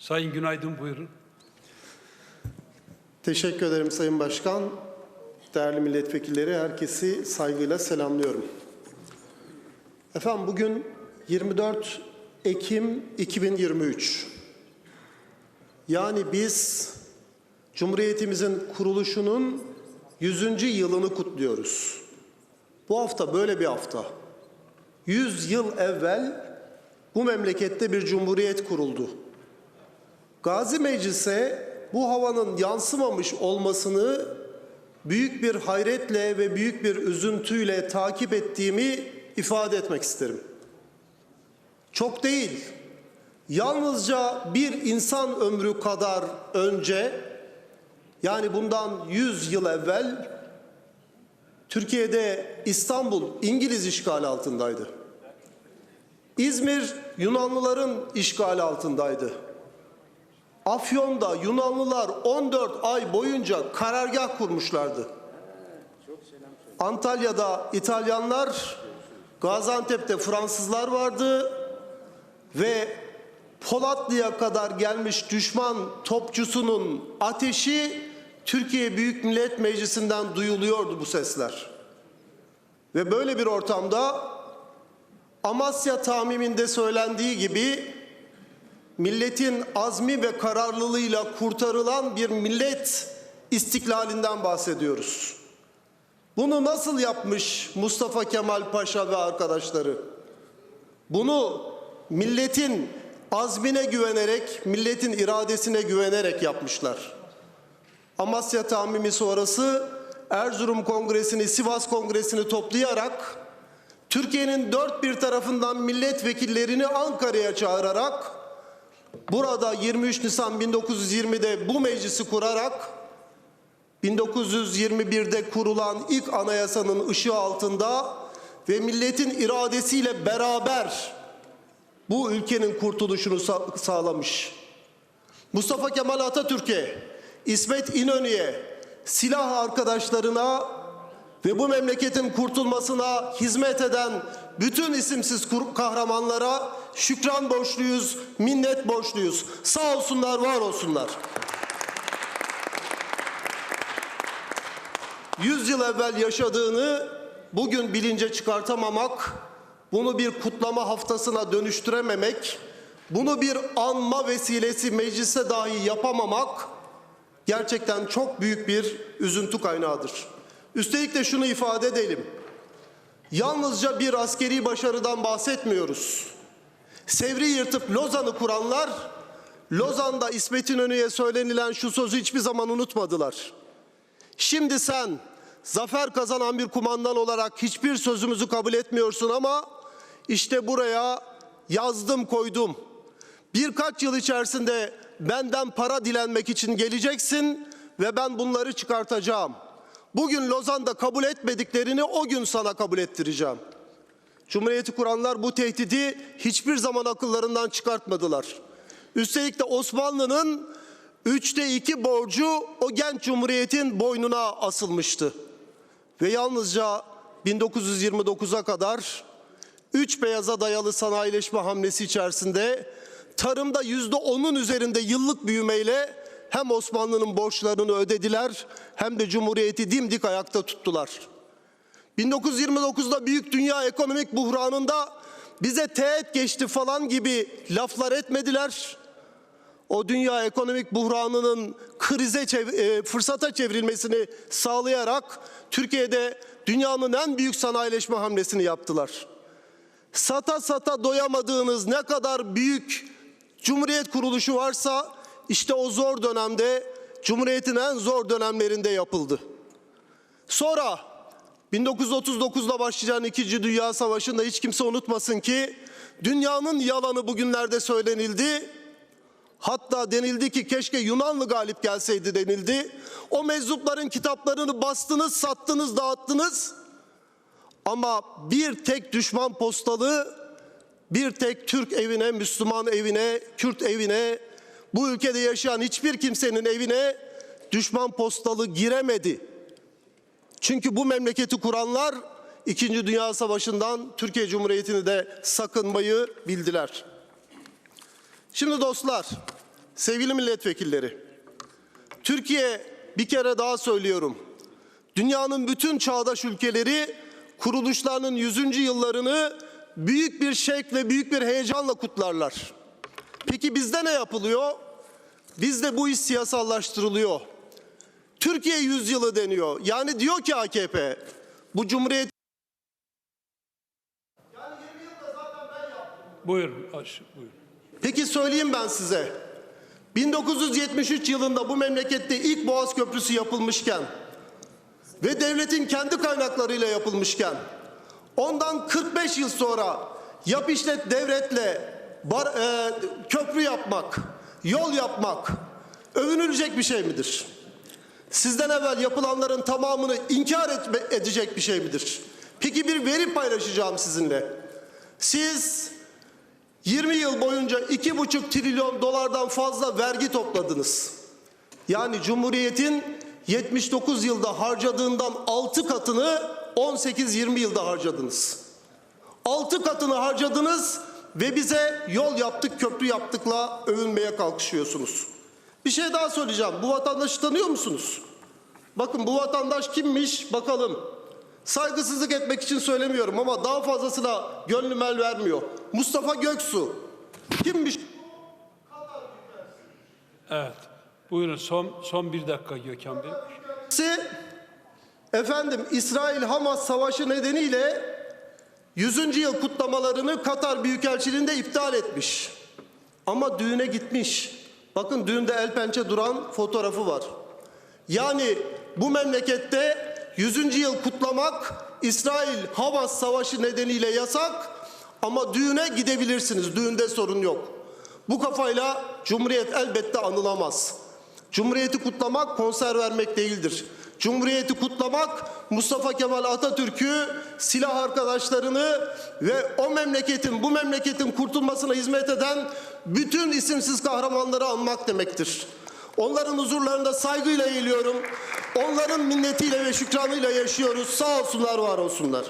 Sayın Günaydın buyurun. Teşekkür ederim Sayın Başkan. Değerli milletvekilleri, herkesi saygıyla selamlıyorum. Efendim bugün 24 Ekim 2023. Yani biz Cumhuriyetimizin kuruluşunun 100. yılını kutluyoruz. Bu hafta böyle bir hafta. 100 yıl evvel bu memlekette bir cumhuriyet kuruldu. Gazi Meclis'e bu havanın yansımamış olmasını büyük bir hayretle ve büyük bir üzüntüyle takip ettiğimi ifade etmek isterim. Çok değil, yalnızca bir insan ömrü kadar önce, yani bundan 100 yıl evvel Türkiye'de İstanbul İngiliz işgali altındaydı. İzmir Yunanlıların işgali altındaydı. Afyon'da Yunanlılar 14 ay boyunca karargah kurmuşlardı. Antalya'da İtalyanlar, Gaziantep'te Fransızlar vardı ve Polatlı'ya kadar gelmiş düşman topçusunun ateşi Türkiye Büyük Millet Meclisi'nden duyuluyordu bu sesler. Ve böyle bir ortamda Amasya tamiminde söylendiği gibi milletin azmi ve kararlılığıyla kurtarılan bir millet istiklalinden bahsediyoruz. Bunu nasıl yapmış Mustafa Kemal Paşa ve arkadaşları? Bunu milletin azmine güvenerek, milletin iradesine güvenerek yapmışlar. Amasya tamimi sonrası Erzurum Kongresi'ni, Sivas Kongresi'ni toplayarak Türkiye'nin dört bir tarafından milletvekillerini Ankara'ya çağırarak Burada 23 Nisan 1920'de bu meclisi kurarak 1921'de kurulan ilk anayasanın ışığı altında ve milletin iradesiyle beraber bu ülkenin kurtuluşunu sa- sağlamış. Mustafa Kemal Atatürk'e, İsmet İnönü'ye, silah arkadaşlarına ve bu memleketin kurtulmasına hizmet eden bütün isimsiz kahramanlara şükran borçluyuz, minnet borçluyuz. Sağ olsunlar, var olsunlar. 100 yıl evvel yaşadığını bugün bilince çıkartamamak, bunu bir kutlama haftasına dönüştürememek, bunu bir anma vesilesi meclise dahi yapamamak gerçekten çok büyük bir üzüntü kaynağıdır. Üstelik de şunu ifade edelim. Yalnızca bir askeri başarıdan bahsetmiyoruz. Sevri yırtıp Lozan'ı kuranlar, Lozan'da İsmet İnönü'ye söylenilen şu sözü hiçbir zaman unutmadılar. Şimdi sen zafer kazanan bir kumandan olarak hiçbir sözümüzü kabul etmiyorsun ama işte buraya yazdım koydum. Birkaç yıl içerisinde benden para dilenmek için geleceksin ve ben bunları çıkartacağım. Bugün Lozan'da kabul etmediklerini o gün sana kabul ettireceğim. Cumhuriyeti kuranlar bu tehdidi hiçbir zaman akıllarından çıkartmadılar. Üstelik de Osmanlı'nın üçte iki borcu o genç cumhuriyetin boynuna asılmıştı. Ve yalnızca 1929'a kadar üç beyaza dayalı sanayileşme hamlesi içerisinde tarımda yüzde onun üzerinde yıllık büyümeyle hem Osmanlı'nın borçlarını ödediler hem de Cumhuriyeti dimdik ayakta tuttular. 1929'da büyük dünya ekonomik buhranında bize teğet geçti falan gibi laflar etmediler. O dünya ekonomik buhranının krize çev- e, fırsata çevrilmesini sağlayarak Türkiye'de dünyanın en büyük sanayileşme hamlesini yaptılar. Sata sata doyamadığınız ne kadar büyük Cumhuriyet kuruluşu varsa işte o zor dönemde Cumhuriyet'in en zor dönemlerinde yapıldı. Sonra 1939'da başlayan İkinci Dünya Savaşı'nda hiç kimse unutmasın ki dünyanın yalanı bugünlerde söylenildi. Hatta denildi ki keşke Yunanlı galip gelseydi denildi. O meczupların kitaplarını bastınız, sattınız, dağıttınız. Ama bir tek düşman postalı, bir tek Türk evine, Müslüman evine, Kürt evine, bu ülkede yaşayan hiçbir kimsenin evine düşman postalı giremedi. Çünkü bu memleketi kuranlar İkinci Dünya Savaşı'ndan Türkiye Cumhuriyeti'ni de sakınmayı bildiler. Şimdi dostlar, Sevgili milletvekilleri, Türkiye bir kere daha söylüyorum. Dünyanın bütün çağdaş ülkeleri kuruluşlarının 100. yıllarını büyük bir şevk ve büyük bir heyecanla kutlarlar. Peki bizde ne yapılıyor? Bizde bu iş siyasallaştırılıyor. Türkiye yüzyılı deniyor. Yani diyor ki AKP bu cumhuriyet Buyurun. aş- Buyurun. Peki söyleyeyim ben size. 1973 yılında bu memlekette ilk Boğaz Köprüsü yapılmışken ve devletin kendi kaynaklarıyla yapılmışken ondan 45 yıl sonra yap işlet devletle bar, e, köprü yapmak, yol yapmak övünülecek bir şey midir? Sizden evvel yapılanların tamamını inkar etme- edecek bir şey midir? Peki bir veri paylaşacağım sizinle. Siz 20 yıl boyunca 2,5 trilyon dolardan fazla vergi topladınız. Yani Cumhuriyet'in 79 yılda harcadığından 6 katını 18-20 yılda harcadınız. 6 katını harcadınız ve bize yol yaptık, köprü yaptıkla övünmeye kalkışıyorsunuz. Bir şey daha söyleyeceğim. Bu vatandaşı tanıyor musunuz? Bakın bu vatandaş kimmiş bakalım. Saygısızlık etmek için söylemiyorum ama daha fazlasına gönlüm el vermiyor. Mustafa Göksu. Kimmiş? Evet. Buyurun son son bir dakika Gökhan Bey. Efendim İsrail-Hamas savaşı nedeniyle 100. yıl kutlamalarını Katar Büyükelçiliği'nde iptal etmiş. Ama düğüne gitmiş. Bakın düğünde el pençe duran fotoğrafı var. Yani bu memlekette 100. yıl kutlamak İsrail-Hamas savaşı nedeniyle yasak ama düğüne gidebilirsiniz. Düğünde sorun yok. Bu kafayla Cumhuriyet elbette anılamaz. Cumhuriyeti kutlamak konser vermek değildir. Cumhuriyeti kutlamak Mustafa Kemal Atatürk'ü, silah arkadaşlarını ve o memleketin, bu memleketin kurtulmasına hizmet eden bütün isimsiz kahramanları anmak demektir. Onların huzurlarında saygıyla eğiliyorum. Onların minnetiyle ve şükranıyla yaşıyoruz. Sağ olsunlar, var olsunlar.